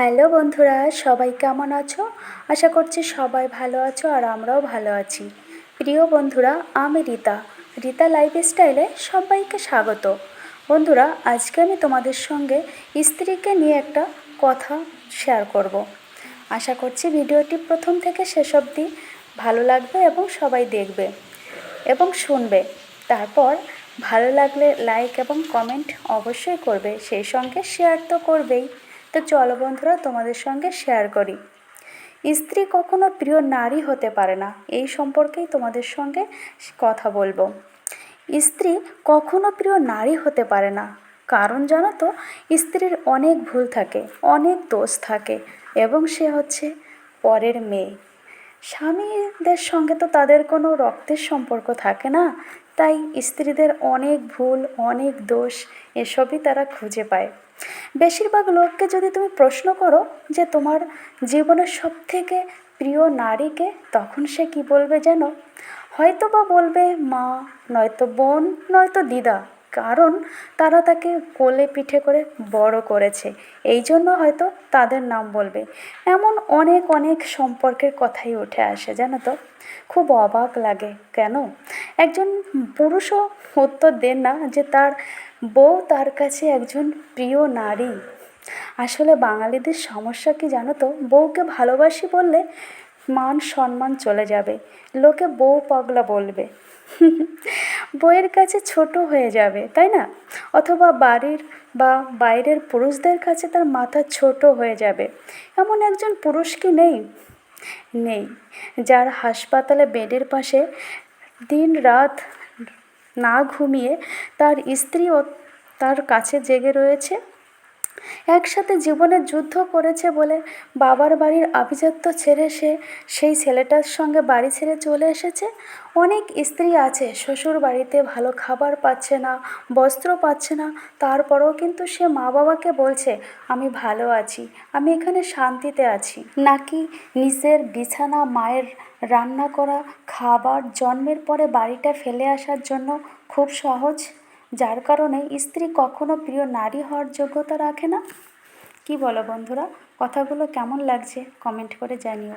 Hello বন্ধুরা, সবাই কেমন আছো? আশা করছি সবাই ভালো আছো আর আমরাও ভালো আছি। প্রিয় বন্ধুরা, আমি রীতা। রীতা লাইফস্টাইলে সবাইকে স্বাগত। বন্ধুরা, আজকে আমি তোমাদের সঙ্গে স্ত্রীকে নিয়ে একটা কথা শেয়ার করব। আশা করছি ভিডিওটি প্রথম থেকে শেষ অবধি ভালো লাগবে এবং সবাই দেখবে এবং শুনবে। তারপর ভালো লাগলে লাইক এবং কমেন্ট অবশ্যই করবে। সেই সঙ্গে শেয়ার তো করবেই। তো চলো বন্ধুরা তোমাদের সঙ্গে শেয়ার করি। স্ত্রী কখনো প্রিয় নারী হতে পারে না, এই সম্পর্কেই তোমাদের সঙ্গে কথা বলব। স্ত্রী কখনো প্রিয় নারী হতে পারে না, কারণ জানো তো, স্ত্রীর অনেক ভুল থাকে, অনেক দোষ থাকে, এবং সে হচ্ছে পরের মেয়ে। স্বামীদের সঙ্গে তো তাদের কোনো রক্তের সম্পর্ক থাকে না, তাই স্ত্রীদের অনেক ভুল, অনেক দোষ, এসবই তারা খুঁজে পায়। বেশিরভাগ লোককে যদি তুমি প্রশ্ন করো যে তোমার জীবনের সব থেকে প্রিয় নারীকে, তখন সে কি বলবে যেন হয়তো বা বলবে মা, নয়তো বোন, নয়তো দিদা। কারণ তারা তাকে কোলে পিঠে করে বড় করেছে। এই জন্য হয়তো তাদের নাম বলবে। এমন অনেক অনেক সম্পর্কের কথাই উঠে আসে, জানো তো? খুব অবাক লাগে। কেন? একজন পুরুষও উত্তর দেন না যে তার বউ তার কাছে একজন প্রিয় নারী। আসলে বাঙালিদের সমস্যা কি জানো তো? বউকে ভালোবাসি বললে মান সম্মান চলে যাবে। লোকে বউ পাগলা বলবে। বইয়ের কাছে ছোট হয়ে যাবে, তাই না? অথবা বাড়ির বা বাইরের পুরুষদের কাছে তার মাথা ছোট হয়ে যাবে। এমন একজন পুরুষ কি নেই? নেই। যার হাসপাতালে বেডের পাশে দিন রাত না ঘুমিয়ে তার স্ত্রী ও তার কাছে জেগে রয়েছে। একসাথে জীবনের যুদ্ধ করেছে বলে বাবার বাড়ির আভিজাত্য ছেড়ে সে সেই ছেলেটার সঙ্গে বাড়ি ছেড়ে চলে এসেছে। অনেক স্ত্রী আছে, শ্বশুর বাড়িতে ভালো খাবার পাচ্ছে না, বস্ত্র পাচ্ছে না, তারপরেও কিন্তু সে মা বাবাকে বলছে, আমি ভালো আছি, আমি এখানে শান্তিতে আছি। নাকি নিজের বিছানা, মায়ের রান্না করা, খাবার, জন্মের পরে বাড়িটা ফেলে আসার জন্য খুব সহজ। যার কারণে স্ত্রী কখনো প্রিয় নারী হওয়ার যোগ্যতা রাখে না। কি বলো বন্ধুরা? কথাগুলো কেমন লাগছে? কমেন্ট করে জানিও।